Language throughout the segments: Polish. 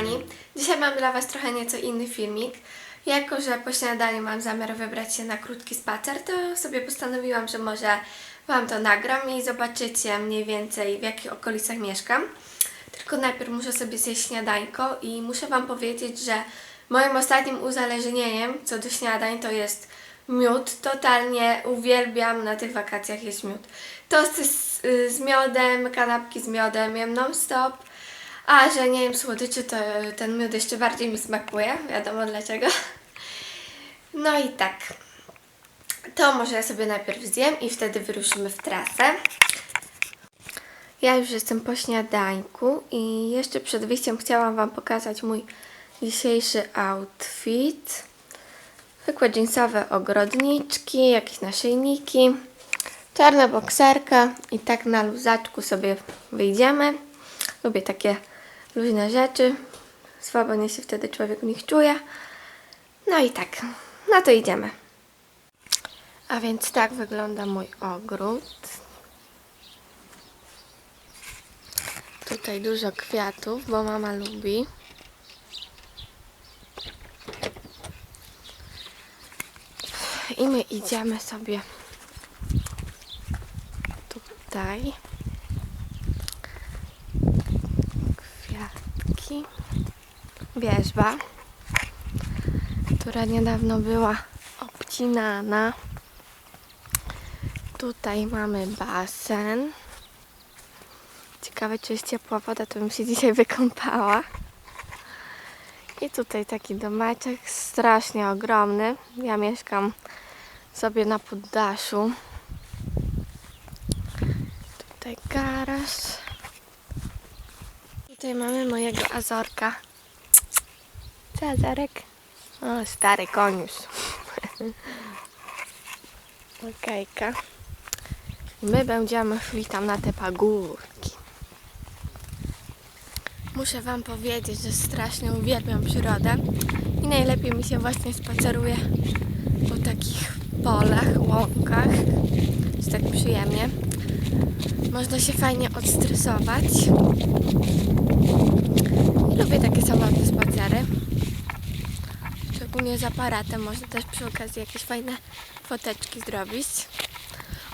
kochani. Dzisiaj mam dla Was trochę nieco inny filmik. Jako, że po śniadaniu mam zamiar wybrać się na krótki spacer, to sobie postanowiłam, że może Wam to nagram i zobaczycie mniej więcej w jakich okolicach mieszkam. Tylko najpierw muszę sobie zjeść śniadańko i muszę Wam powiedzieć, że moim ostatnim uzależnieniem co do śniadań to jest miód. Totalnie uwielbiam na tych wakacjach jeść miód. Tosty z, y, z miodem, kanapki z miodem jem non-stop. A że nie jem słodyczy, to ten miód jeszcze bardziej mi smakuje. Wiadomo dlaczego. No i tak. To może ja sobie najpierw zjem i wtedy wyruszymy w trasę. Ja już jestem po śniadańku i jeszcze przed wyjściem chciałam Wam pokazać mój dzisiejszy outfit. Zwykłe jeansowe ogrodniczki, jakieś naszyjniki, czarna bokserka i tak na luzaczku sobie wyjdziemy. Lubię takie luźne rzeczy. Swobodnie się wtedy człowiek w nich czuje. No i tak, no to idziemy. A więc tak wygląda mój ogród. Tutaj dużo kwiatów, bo mama lubi. I my idziemy sobie tutaj. Wierzba, która niedawno była obcinana. Tutaj mamy basen. Ciekawe, czy jest ciepła woda, to bym się dzisiaj wykąpała. I tutaj taki domeczek strasznie ogromny. Ja mieszkam sobie na poddaszu. Tutaj garaż. Tutaj mamy mojego Azorka. Co Azorek? O, stary koniusz. Okejka. My będziemy szli tam na te pagórki. Muszę Wam powiedzieć, że strasznie uwielbiam przyrodę i najlepiej mi się właśnie spaceruje po takich polach, łąkach. Jest tak przyjemnie. Można się fajnie odstresować. Lubię takie samotne spacery. Szczególnie z aparatem. Można też przy okazji jakieś fajne foteczki zrobić.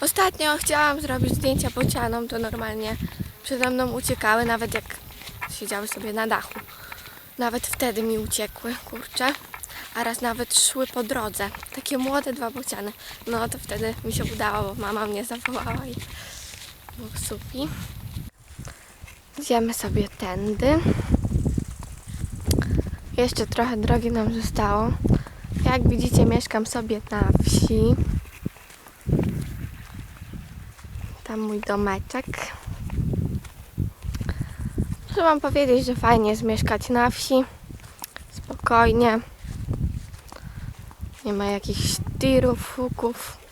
Ostatnio chciałam zrobić zdjęcia bocianom, to normalnie przede mną uciekały, nawet jak siedziały sobie na dachu. Nawet wtedy mi uciekły, kurczę. A raz nawet szły po drodze. Takie młode dwa bociany. No to wtedy mi się udało, bo mama mnie zawołała i było supi. Idziemy sobie tędy. Jeszcze trochę drogi nam zostało. Jak widzicie, mieszkam sobie na wsi. Tam mój domeczek. Muszę Wam powiedzieć, że fajnie jest mieszkać na wsi. Spokojnie. Nie ma jakichś tirów, huków.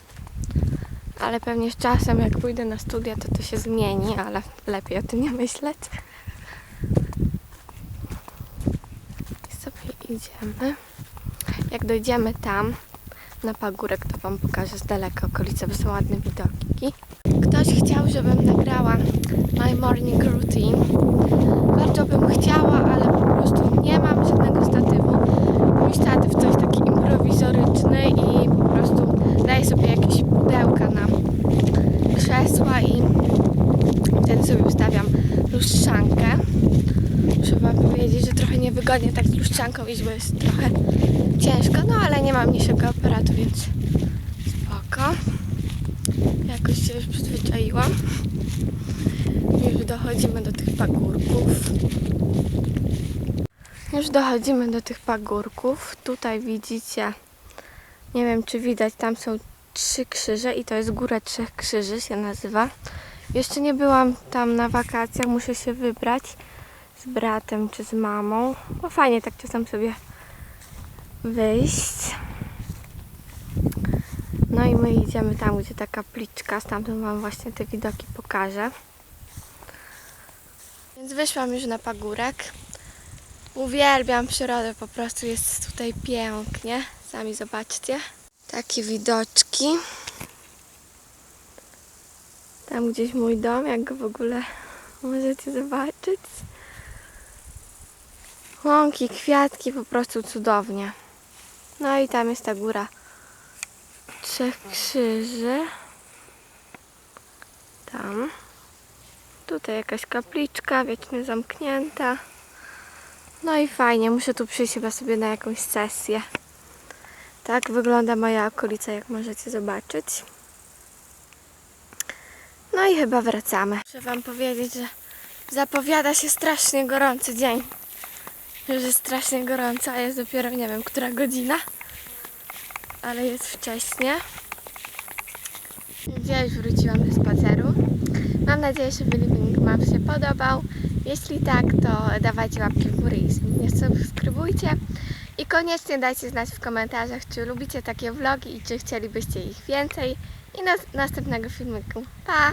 Ale pewnie z czasem, jak pójdę na studia, to to się zmieni, ale lepiej o tym nie myśleć. I sobie idziemy. Jak dojdziemy tam, na pagórek, to Wam pokażę z daleka okolice, bo są ładne widoki. Ktoś chciał, żebym nagrała my morning routine. Bardzo bym chciała, ale po prostu nie mam żadnego statywu. Mój statyw to jest taki improwizoryczny i po prostu daję sobie jakieś pudełka na krzesła i wtedy sobie ustawiam lustrzankę. Muszę Wam powiedzieć, że trochę niewygodnie tak z lustrzanką iść, bo jest trochę ciężko, no ale nie mam mniejszego aparatu, więc spoko. Jakoś się już przyzwyczaiłam. Już dochodzimy do tych pagórków. Już dochodzimy do tych pagórków. Tutaj widzicie, nie wiem czy widać, tam są trzy krzyże i to jest Góra Trzech Krzyży się nazywa. Jeszcze nie byłam tam na wakacjach, muszę się wybrać z bratem czy z mamą. No fajnie tak czasem sobie wyjść. No i my idziemy tam, gdzie ta kapliczka, stamtąd Wam właśnie te widoki pokażę. Więc wyszłam już na pagórek. Uwielbiam przyrodę, po prostu jest tutaj pięknie. Sami zobaczcie. Takie widoczki. Tam gdzieś mój dom, jak go w ogóle możecie zobaczyć. Łąki, kwiatki, po prostu cudownie. No i tam jest ta góra Trzech Krzyży. Tam. Tutaj jakaś kapliczka, wiecznie zamknięta. No i fajnie, muszę tu przyjść chyba sobie na jakąś sesję. Tak wygląda moja okolica, jak możecie zobaczyć. No i chyba wracamy. Muszę Wam powiedzieć, że zapowiada się strasznie gorący dzień. Już jest strasznie gorąco, a jest dopiero nie wiem, która godzina. Ale jest wcześnie. Już wróciłam ze spaceru. Mam nadzieję, że filmik Wam się podobał. Jeśli tak, to dawajcie łapki w górę i mnie subskrybujcie. I koniecznie dajcie znać w komentarzach, czy lubicie takie vlogi i czy chcielibyście ich więcej. I do następnego filmiku. Pa!